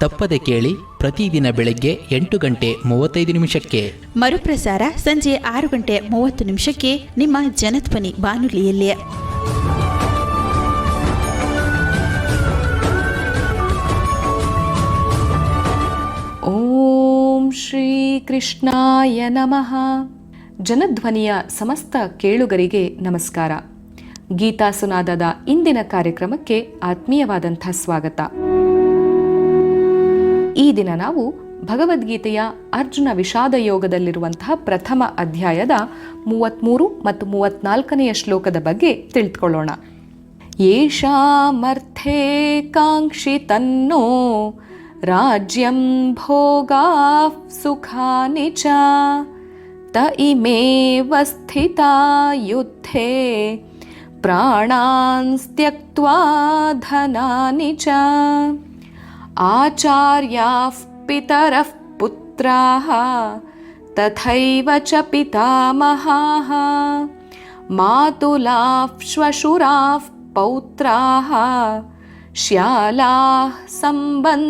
ತಪ್ಪದೆ ಕೇಳಿ ಪ್ರತಿದಿನ ಬೆಳಗ್ಗೆ ಎಂಟು ಗಂಟೆ ಮೂವತ್ತೈದು ನಿಮಿಷಕ್ಕೆ. ಮರುಪ್ರಸಾರ ಸಂಜೆ ಆರು ಗಂಟೆ ಮೂವತ್ತು ನಿಮಿಷಕ್ಕೆ ನಿಮ್ಮ ಜನಧ್ವನಿ ಬಾನುಲಿಯಲ್ಲಿ. ಓಂ ಶ್ರೀ ಕೃಷ್ಣಾಯ ನಮಃ. ಜನಧ್ವನಿಯ ಸಮಸ್ತ ಕೇಳುಗರಿಗೆ ನಮಸ್ಕಾರ. ಗೀತಾಸುನಾದದ ಇಂದಿನ ಕಾರ್ಯಕ್ರಮಕ್ಕೆ ಆತ್ಮೀಯವಾದಂಥ ಸ್ವಾಗತ. ಈ ದಿನ ನಾವು ಭಗವದ್ಗೀತೆಯ ಅರ್ಜುನ ವಿಷಾದ ಯೋಗದಲ್ಲಿರುವಂತಹ ಪ್ರಥಮ ಅಧ್ಯಾಯದ ಮೂವತ್ತ್ಮೂರು ಮತ್ತು ಮೂವತ್ನಾಲ್ಕನೆಯ ಶ್ಲೋಕದ ಬಗ್ಗೆ ತಿಳಿದುಕೊಳ್ಳೋಣ ಯೇಷಾಮರ್ಥೇ ಕಾಂಕ್ಷಿತನ್ನೋ ರಾಜ್ಯಂ ಭೋಗಾ ಸುಖಾನಿ ಚ ತ ಇಮೇವ ಸ್ಥಿತಾ ಯುದ್ಧೇ ಪ್ರಾಣಾನ್ ಧನಾನಿ ಚ ಆಚಾರ್ಯಾಃ ಪಿತರಃ पुत्राः ತಥೈವ ಚ पितामहाः, मातुलाः, श्वशुराः पौत्राः, श्यालाः ಸಂಬಂಧಿನಸ್ತಥಾ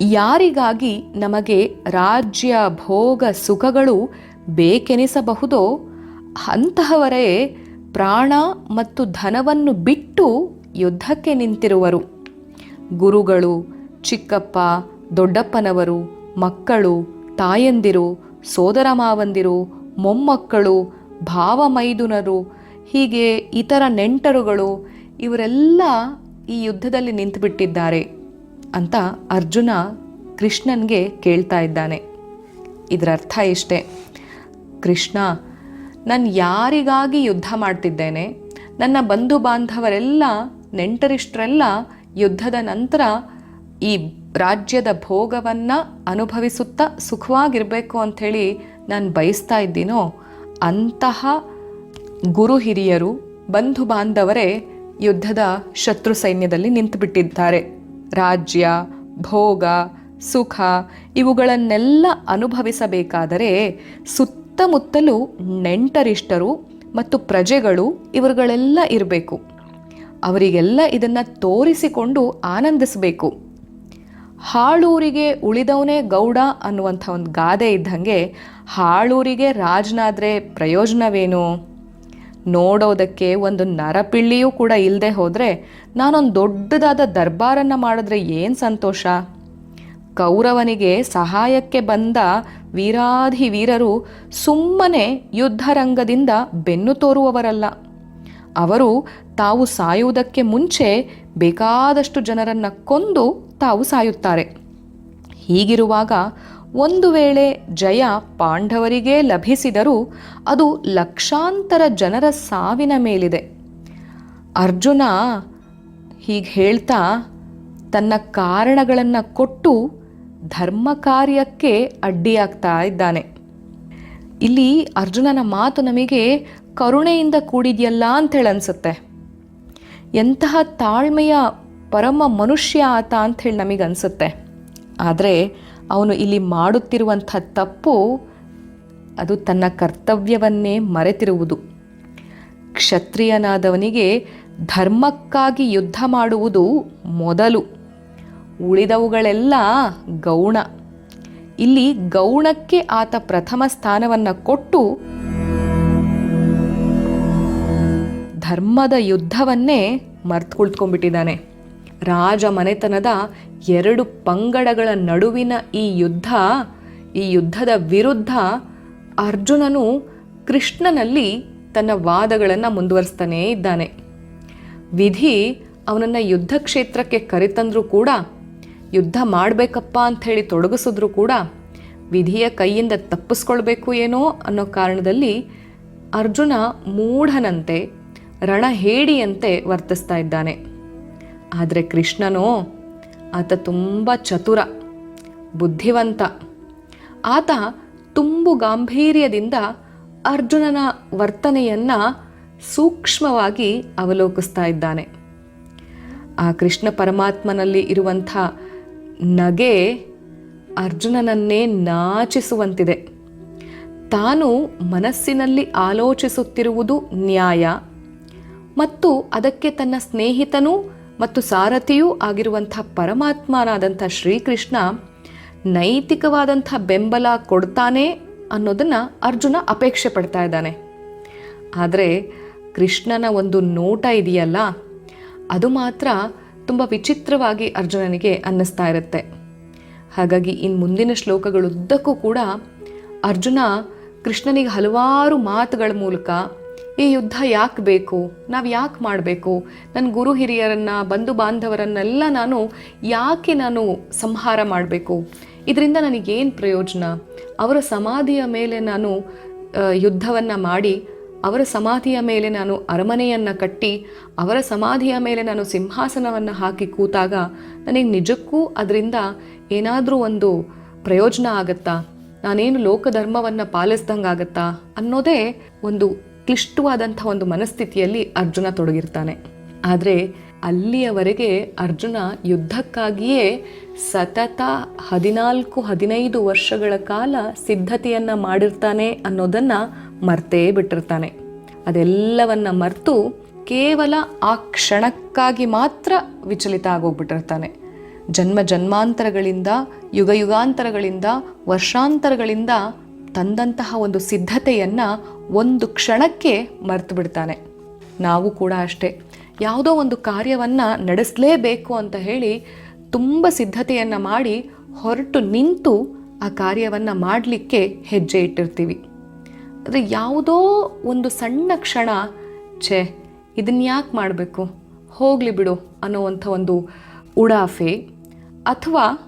ಯಾರಿಗಾಗಿ ನಮಗೆ ರಾಜ್ಯ ಭೋಗ ಸುಖಗಳು ಬೇಕೆನಿಸಬಹುದೋ ಅಂತಹವರೇ ಪ್ರಾಣ ಮತ್ತು ಧನವನ್ನು ಬಿಟ್ಟು ಯುದ್ಧಕ್ಕೆ ನಿಂತಿರುವರು. ಗುರುಗಳು, ಚಿಕ್ಕಪ್ಪ, ದೊಡ್ಡಪ್ಪನವರು, ಮಕ್ಕಳು, ತಾಯಂದಿರು ಸೋದರ ಮಾವಂದಿರು ಮೊಮ್ಮಕ್ಕಳು, ಭಾವಮೈದುನರು, ಹೀಗೆ ಇತರ ನೆಂಟರುಗಳು ಇವರೆಲ್ಲ ಈ ಯುದ್ಧದಲ್ಲಿ ನಿಂತುಬಿಟ್ಟಿದ್ದಾರೆ ಅಂತ ಅರ್ಜುನ ಕೃಷ್ಣನ್ಗೆ ಕೇಳ್ತಾ ಇದ್ದಾನೆ. ಇದರ ಅರ್ಥ ಇಷ್ಟೇ. ಕೃಷ್ಣ, ನಾನು ಯಾರಿಗಾಗಿ ಯುದ್ಧ ಮಾಡ್ತಿದ್ದೇನೆ? ನನ್ನ ಬಂಧು ಬಾಂಧವರೆಲ್ಲ ನೆಂಟರಿಷ್ಟರೆಲ್ಲ ಯುದ್ಧದ ನಂತರ ಈ ರಾಜ್ಯದ ಭೋಗವನ್ನು ಅನುಭವಿಸುತ್ತಾ ಸುಖವಾಗಿರಬೇಕು ಅಂಥೇಳಿ ನಾನು ಬಯಸ್ತಾ ಇದ್ದೀನೋ, ಅಂತಹ ಗುರು ಹಿರಿಯರು, ಬಂಧು ಬಾಂಧವರೇ ಯುದ್ಧದ ಶತ್ರು ಸೈನ್ಯದಲ್ಲಿ ನಿಂತುಬಿಟ್ಟಿದ್ದಾರೆ. ರಾಜ್ಯ, ಭೋಗ, ಸುಖ ಇವುಗಳನ್ನೆಲ್ಲ ಅನುಭವಿಸಬೇಕಾದರೆ ಸುತ್ತಮುತ್ತಲೂ ನೆಂಟರಿಷ್ಟರು ಮತ್ತು ಪ್ರಜೆಗಳು ಇವರುಗಳೆಲ್ಲ ಇರಬೇಕು. ಅವರಿಗೆಲ್ಲ ಇದನ್ನು ತೋರಿಸಿಕೊಂಡು ಆನಂದಿಸಬೇಕು. ಹಾಳೂರಿಗೆ ಉಳಿದವನೇ ಗೌಡ ಅನ್ನುವಂಥ ಒಂದು ಗಾದೆ ಇದ್ದಂಗೆ ಹಾಳೂರಿಗೆ ರಾಜನಾದರೆ ಪ್ರಯೋಜನವೇನು? ನೋಡೋದಕ್ಕೆ ಒಂದು ನರಪಿಳ್ಳಿಯೂ ಕೂಡ ಇಲ್ಲದೆ ಹೋದರೆ ನಾನೊಂದು ದೊಡ್ಡದಾದ ದರ್ಬಾರನ್ನು ಮಾಡಿದ್ರೆ ಏನು ಸಂತೋಷ? ಕೌರವನಿಗೆ ಸಹಾಯಕ್ಕೆ ಬಂದ ವೀರಾಧಿ ವೀರರು ಸುಮ್ಮನೆ ಯುದ್ಧರಂಗದಿಂದ ಬೆನ್ನು ತೋರುವವರಲ್ಲ. ಅವರು ತಾವು ಸಾಯುವುದಕ್ಕೆ ಮುಂಚೆ ಬೇಕಾದಷ್ಟು ಜನರನ್ನು ಕೊಂದು ತಾವು ಸಾಯುತ್ತಾರೆ. ಹೀಗಿರುವಾಗ ಒಂದು ವೇಳೆ ಜಯ ಪಾಂಡವರಿಗೇ ಲಭಿಸಿದರೂ ಅದು ಲಕ್ಷಾಂತರ ಜನರ ಸಾವಿನ ಮೇಲಿದೆ. ಅರ್ಜುನ ಹೀಗೆ ಹೇಳ್ತಾ ತನ್ನ ಕಾರಣಗಳನ್ನು ಕೊಟ್ಟು ಧರ್ಮ ಕಾರ್ಯಕ್ಕೆ ಅಡ್ಡಿಯಾಗ್ತಾ ಇದ್ದಾನೆ. ಇಲ್ಲಿ ಅರ್ಜುನನ ಮಾತು ನಮಗೆ ಕರುಣೆಯಿಂದ ಕೂಡಿದೆಯಲ್ಲ ಅಂತೇಳಿ ಅನಿಸುತ್ತೆ. ಎಂತಹ ತಾಳ್ಮೆಯ ಪರಮ ಮನುಷ್ಯ ಆತ ಅಂಥೇಳಿ ನಮಗೆ ಅನಿಸುತ್ತೆ. ಆದರೆ ಅವನು ಇಲ್ಲಿ ಮಾಡುತ್ತಿರುವಂಥ ತಪ್ಪು ಅದು ತನ್ನ ಕರ್ತವ್ಯವನ್ನೇ ಮರೆತಿರುವುದು. ಕ್ಷತ್ರಿಯನಾದವನಿಗೆ ಧರ್ಮಕ್ಕಾಗಿ ಯುದ್ಧ ಮಾಡುವುದು ಮೊದಲು. ಉಳಿದವುಗಳೆಲ್ಲ ಗೌಣ. ಇಲ್ಲಿ ಗೌಣಕ್ಕೆ ಆತ ಪ್ರಥಮ ಸ್ಥಾನವನ್ನು ಕೊಟ್ಟು ಧರ್ಮದ ಯುದ್ಧವನ್ನೇ ಮರ್ತು ಕುಳಿತುಕೊಂಡ್ಬಿಟ್ಟಿದ್ದಾನೆ ರಾಜ ಮನೆತನದ ಎರಡು ಪಂಗಡಗಳ ನಡುವಿನ ಈ ಯುದ್ಧ, ಈ ಯುದ್ಧದ ವಿರುದ್ಧ ಅರ್ಜುನನು ಕೃಷ್ಣನಲ್ಲಿ ತನ್ನ ವಾದಗಳನ್ನು ಮುಂದುವರಿಸ್ತಾನೇ ಇದ್ದಾನೆ. ವಿಧಿ ಅವನನ್ನು ಯುದ್ಧ ಕ್ಷೇತ್ರಕ್ಕೆ ಕರೆತಂದ್ರೂ ಕೂಡ, ಯುದ್ಧ ಮಾಡಬೇಕಪ್ಪ ಅಂಥೇಳಿ ತೊಡಗಿಸಿದ್ರು ಕೂಡ, ವಿಧಿಯ ಕೈಯಿಂದ ತಪ್ಪಿಸ್ಕೊಳ್ಬೇಕು ಏನೋ ಅನ್ನೋ ಕಾರಣದಲ್ಲಿ ಅರ್ಜುನ ಮೂಢನಂತೆ ರಣಹೇಡಿಯಂತೆ ವರ್ತಿಸ್ತಾ ಇದ್ದಾನೆ. ಆದರೆ ಕೃಷ್ಣನೋ ಆತ ತುಂಬ ಚತುರ, ಬುದ್ಧಿವಂತ. ಆತ ತುಂಬು ಗಾಂಭೀರ್ಯದಿಂದ ಅರ್ಜುನನ ವರ್ತನೆಯನ್ನು ಸೂಕ್ಷ್ಮವಾಗಿ ಅವಲೋಕಿಸ್ತಾ ಇದ್ದಾನೆ. ಆ ಕೃಷ್ಣ ಪರಮಾತ್ಮನಲ್ಲಿ ಇರುವಂಥ ನಗೆ ಅರ್ಜುನನನ್ನೇ ನಾಚಿಸುವಂತಿದೆ. ತಾನು ಮನಸ್ಸಿನಲ್ಲಿ ಆಲೋಚಿಸುತ್ತಿರುವುದು ನ್ಯಾಯ ಮತ್ತು ಅದಕ್ಕೆ ತನ್ನ ಸ್ನೇಹಿತನೂ ಮತ್ತು ಸಾರಥಿಯೂ ಆಗಿರುವಂಥ ಪರಮಾತ್ಮನಾದಂಥ ಶ್ರೀಕೃಷ್ಣ ನೈತಿಕವಾದಂಥ ಬೆಂಬಲ ಕೊಡ್ತಾನೆ ಅನ್ನೋದನ್ನು ಅರ್ಜುನ ಅಪೇಕ್ಷೆ ಪಡ್ತಾ ಇದ್ದಾನೆ. ಆದರೆ ಕೃಷ್ಣನ ಒಂದು ನೋಟ ಇದೆಯಲ್ಲ, ಅದು ಮಾತ್ರ ತುಂಬ ವಿಚಿತ್ರವಾಗಿ ಅರ್ಜುನನಿಗೆ ಅನ್ನಿಸ್ತಾ ಇರುತ್ತೆ. ಹಾಗಾಗಿ ಇನ್ನು ಮುಂದಿನ ಶ್ಲೋಕಗಳುದ್ದಕ್ಕೂ ಕೂಡ ಅರ್ಜುನ ಕೃಷ್ಣನಿಗೆ ಹಲವಾರು ಮಾತುಗಳ ಮೂಲಕ ಈ ಯುದ್ಧ ಯಾಕೆ ಬೇಕು? ನಾವು ಯಾಕೆ ಮಾಡಬೇಕು? ನನ್ನ ಗುರು ಹಿರಿಯರನ್ನು, ಬಂಧು ಬಾಂಧವರನ್ನೆಲ್ಲ ನಾನು ಯಾಕೆ ನಾನು ಸಂಹಾರ ಮಾಡಬೇಕು? ಇದರಿಂದ ನನಗೇನು ಪ್ರಯೋಜನ? ಅವರ ಸಮಾಧಿಯ ಮೇಲೆ ನಾನು ಯುದ್ಧವನ್ನು ಮಾಡಿ, ಅವರ ಸಮಾಧಿಯ ಮೇಲೆ ನಾನು ಅರಮನೆಯನ್ನು ಕಟ್ಟಿ, ಅವರ ಸಮಾಧಿಯ ಮೇಲೆ ನಾನು ಸಿಂಹಾಸನವನ್ನು ಹಾಕಿ ಕೂತಾಗ ನನಗೆ ನಿಜಕ್ಕೂ ಅದರಿಂದ ಏನಾದರೂ ಒಂದು ಪ್ರಯೋಜನ ಆಗತ್ತಾ? ನಾನೇನು ಲೋಕಧರ್ಮವನ್ನು ಪಾಲಿಸ್ದಂಗಾಗತ್ತಾ? ಅನ್ನೋದೇ ಒಂದು ಕ್ಲಿಷ್ಟವಾದಂಥ ಒಂದು ಮನಸ್ಥಿತಿಯಲ್ಲಿ ಅರ್ಜುನ ತೊಡಗಿರ್ತಾನೆ. ಆದರೆ ಅಲ್ಲಿಯವರೆಗೆ ಅರ್ಜುನ ಯುದ್ಧಕ್ಕಾಗಿಯೇ ಸತತ ಹದಿನಾಲ್ಕು, ಹದಿನೈದು ವರ್ಷಗಳ ಕಾಲ ಸಿದ್ಧತೆಯನ್ನು ಮಾಡಿರ್ತಾನೆ ಅನ್ನೋದನ್ನು ಮರ್ತೇ ಬಿಟ್ಟಿರ್ತಾನೆ. ಅದೆಲ್ಲವನ್ನು ಮರೆತು ಕೇವಲ ಆ ಕ್ಷಣಕ್ಕಾಗಿ ಮಾತ್ರ ವಿಚಲಿತ ಆಗೋಗ್ಬಿಟ್ಟಿರ್ತಾನೆ. ಜನ್ಮ ಜನ್ಮಾಂತರಗಳಿಂದ ಯುಗ ಯುಗಾಂತರಗಳಿಂದ ವರ್ಷಾಂತರಗಳಿಂದ ತಂದಂತಹ ಒಂದು ಸಿದ್ಧತೆಯನ್ನು ಒಂದು ಕ್ಷಣಕ್ಕೆ ಮರೆತು ಬಿಡ್ತಾನೆ. ನಾವು ಕೂಡ ಅಷ್ಟೇ. ಯಾವುದೋ ಒಂದು ಕಾರ್ಯವನ್ನು ನಡೆಸಲೇಬೇಕು ಅಂತ ಹೇಳಿ ತುಂಬ ಸಿದ್ಧತೆಯನ್ನು ಮಾಡಿ ಹೊರಟು ನಿಂತು ಆ ಕಾರ್ಯವನ್ನು ಮಾಡಲಿಕ್ಕೆ ಹೆಜ್ಜೆ ಇಟ್ಟಿರ್ತೀವಿ. ಆದರೆ ಯಾವುದೋ ಒಂದು ಸಣ್ಣ ಕ್ಷಣ, ಛೇ ಇದನ್ನ ಯಾಕೆ ಮಾಡಬೇಕು? ಹೋಗಲಿ ಬಿಡು ಅನ್ನೋವಂಥ ಒಂದು ಉಡಾಫೆ ಅಥವಾ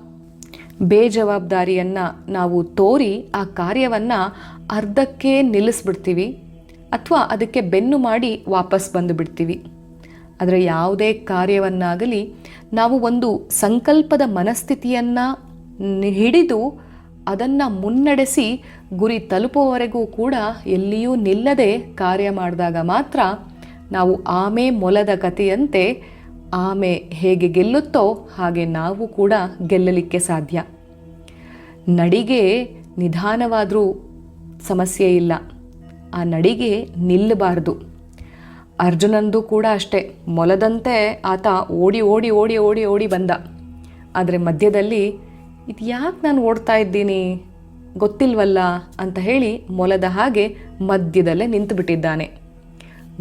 ಬೇಜವಾಬ್ದಾರಿಯನ್ನು ನಾವು ತೋರಿ ಆ ಕಾರ್ಯವನ್ನು ಅರ್ಧಕ್ಕೆ ನಿಲ್ಲಿಸ್ಬಿಡ್ತೀವಿ ಅಥವಾ ಅದಕ್ಕೆ ಬೆನ್ನು ಮಾಡಿ ವಾಪಸ್ ಬಂದು ಬಿಡ್ತೀವಿ ಆದರೆ ಯಾವುದೇ ಕಾರ್ಯವನ್ನಾಗಲಿ ನಾವು ಒಂದು ಸಂಕಲ್ಪದ ಮನಸ್ಥಿತಿಯನ್ನು ಹಿಡಿದು ಅದನ್ನು ಮುನ್ನಡೆಸಿ ಗುರಿ ತಲುಪುವವರೆಗೂ ಕೂಡ ಎಲ್ಲಿಯೂ ನಿಲ್ಲದೆ ಕಾರ್ಯ ಮಾಡಿದಾಗ ಮಾತ್ರ ನಾವು ಆಮೆ ಮೊಲದ ಕಥೆಯಂತೆ ಆಮೆ ಹೇಗೆ ಗೆಲ್ಲುತ್ತೋ ಹಾಗೆ ನಾವು ಕೂಡ ಗೆಲ್ಲಲಿಕ್ಕೆ ಸಾಧ್ಯ. ನಡಿಗೆ ನಿಧಾನವಾದರೂ ಸಮಸ್ಯೆ ಇಲ್ಲ. ಆ ನಡಿಗೆ ನಿಲ್ಲಬಾರ್ದು. ಅರ್ಜುನಂದು ಕೂಡ ಅಷ್ಟೇ. ಮೊಲದಂತೆ ಆತ ಓಡಿ ಓಡಿ ಓಡಿ ಓಡಿ ಓಡಿ ಬಂದ. ಆದರೆ ಮಧ್ಯದಲ್ಲಿ ಇದು ಯಾಕೆ ನಾನು ಓಡ್ತಾ ಇದ್ದೀನಿ? ಗೊತ್ತಿಲ್ವಲ್ಲ? ಅಂತ ಹೇಳಿ ಮೊಲದ ಹಾಗೆ ಮಧ್ಯದಲ್ಲೇ ನಿಂತುಬಿಟ್ಟಿದ್ದಾನೆ.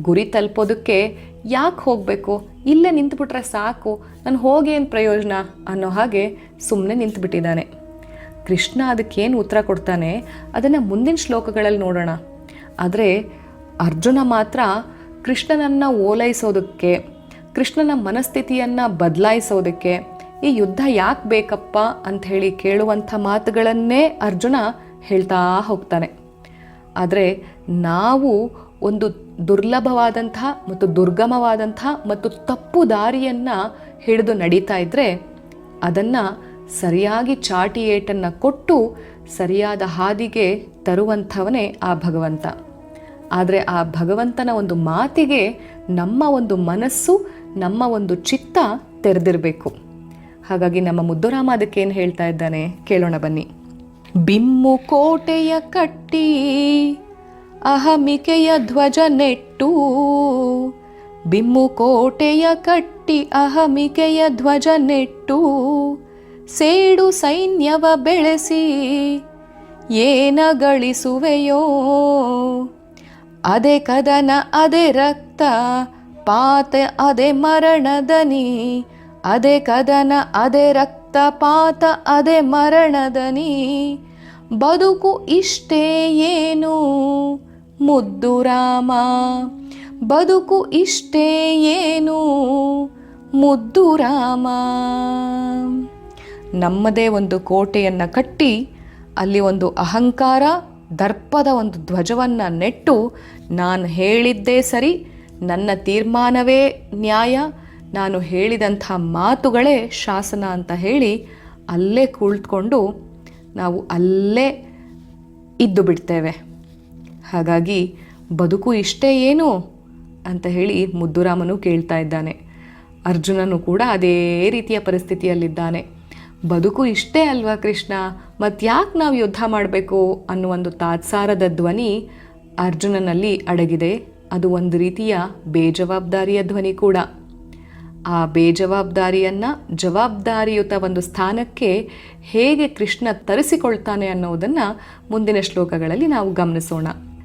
ಗುರಿ ತಲುಪೋದಕ್ಕೆ ಯಾಕೆ ಹೋಗಬೇಕು? ಇಲ್ಲೇ ನಿಂತುಬಿಟ್ರೆ ಸಾಕು. ನಾನು ಹೋಗೇನು ಪ್ರಯೋಜನ? ಅನ್ನೋ ಹಾಗೆ ಸುಮ್ಮನೆ ನಿಂತುಬಿಟ್ಟಿದ್ದಾನೆ. ಕೃಷ್ಣ ಅದಕ್ಕೇನು ಉತ್ತರ ಕೊಡ್ತಾನೆ? ಅದನ್ನು ಮುಂದಿನ ಶ್ಲೋಕಗಳಲ್ಲಿ ನೋಡೋಣ. ಆದರೆ ಅರ್ಜುನ ಮಾತ್ರ ಕೃಷ್ಣನನ್ನು ಓಲೈಸೋದಕ್ಕೆ, ಕೃಷ್ಣನ ಮನಸ್ಥಿತಿಯನ್ನು ಬದಲಾಯಿಸೋದಕ್ಕೆ, ಈ ಯುದ್ಧ ಯಾಕೆ ಬೇಕಪ್ಪ ಅಂತ ಹೇಳಿ ಕೇಳುವಂಥ ಮಾತುಗಳನ್ನೇ ಅರ್ಜುನ ಹೇಳ್ತಾ ಹೋಗ್ತಾನೆ. ಆದರೆ ನಾವು ಒಂದು ದುರ್ಲಭವಾದಂಥ ಮತ್ತು ದುರ್ಗಮವಾದಂಥ ಮತ್ತು ತಪ್ಪು ದಾರಿಯನ್ನು ಹಿಡಿದು ನಡೀತಾ ಇದ್ದರೆ ಅದನ್ನು ಸರಿಯಾಗಿ ಚಾಟಿ ಏಟನ್ನು ಕೊಟ್ಟು ಸರಿಯಾದ ಹಾದಿಗೆ ತರುವಂಥವನೇ ಆ ಭಗವಂತ. ಆದರೆ ಆ ಭಗವಂತನ ಒಂದು ಮಾತಿಗೆ ನಮ್ಮ ಒಂದು ಮನಸ್ಸು, ನಮ್ಮ ಒಂದು ಚಿತ್ತ ತೆರೆದಿರಬೇಕು. ಹಾಗಾಗಿ ನಮ್ಮ ಮುದ್ದುರಾಮ ಅದಕ್ಕೇನು ಹೇಳ್ತಾ ಇದ್ದಾನೆ? ಕೇಳೋಣ ಬನ್ನಿ. ಬಿಮ್ಮು ಕೋಟೆಯ ಕಟ್ಟಿ ಅಹಮಿಕೆಯ ಧ್ವಜ ನೆಟ್ಟು. ಬಿಮ್ಮು ಕೋಟೆಯ ಕಟ್ಟಿ ಅಹಮಿಕೆಯ ಧ್ವಜ ನೆಟ್ಟು. ಸೇಡು ಸೈನ್ಯವ ಬೆಳೆಸಿ, ಏನ ಗಳಿಸುವೆಯೋ. ಅದೇ ಕದನ, ಅದೇ ರಕ್ತ, ಪಾತ, ಅದೇ ಮರಣದನಿ ಅದೇ ಕದನ, ಅದೇ ರಕ್ತ, ಪಾತ, ಅದೇ ಮರಣದನಿ ಬದುಕು ಇಷ್ಟೇ ಏನು? ಮುದ್ದು ರಾಮ, ಬದುಕು ಇಷ್ಟೇ ಏನು? ಮುದ್ದು ರಾಮ. ನಮ್ಮದೇ ಒಂದು ಕೋಟೆಯನ್ನು ಕಟ್ಟಿ, ಅಲ್ಲಿ ಒಂದು ಅಹಂಕಾರ, ದರ್ಪದ ಒಂದು ಧ್ವಜವನ್ನು ನೆಟ್ಟು, ನಾನು ಹೇಳಿದ್ದೇ ಸರಿ, ನನ್ನ ತೀರ್ಮಾನವೇ ನ್ಯಾಯ. ನಾನು ಹೇಳಿದಂಥ ಮಾತುಗಳೇ ಶಾಸನ ಅಂತ ಹೇಳಿ ಅಲ್ಲೇ ಕುಳಿತುಕೊಂಡು ನಾವು ಅಲ್ಲೇ ಇದ್ದು ಬಿಡ್ತೇವೆ. ಹಾಗಾಗಿ ಬದುಕು ಇಷ್ಟೇ ಏನು? ಅಂತ ಹೇಳಿ ಮುದ್ದುರಾಮನು ಕೇಳ್ತಾ ಇದ್ದಾನೆ. ಅರ್ಜುನನು ಕೂಡ ಅದೇ ರೀತಿಯ ಪರಿಸ್ಥಿತಿಯಲ್ಲಿದ್ದಾನೆ. ಬದುಕು ಇಷ್ಟೇ ಅಲ್ವಾ ಕೃಷ್ಣ? ಮತ್ಯಾಕೆ ನಾವು ಯುದ್ಧ ಮಾಡಬೇಕು ಅನ್ನೋ ಒಂದು ತಾತ್ಸಾರದ ಧ್ವನಿ ಅರ್ಜುನನಲ್ಲಿ ಅಡಗಿದೆ. ಅದು ಒಂದು ರೀತಿಯ ಬೇಜವಾಬ್ದಾರಿಯ ಧ್ವನಿ ಕೂಡ. ಆ ಬೇಜವಾಬ್ದಾರಿಯನ್ನು ಜವಾಬ್ದಾರಿಯುತ ಒಂದು ಸ್ಥಾನಕ್ಕೆ ಹೇಗೆ ಕೃಷ್ಣ ತರಿಸಿಕೊಳ್ತಾನೆ ಅನ್ನೋದನ್ನು ಮುಂದಿನ ಶ್ಲೋಕಗಳಲ್ಲಿ ನಾವು ಗಮನಿಸೋಣ.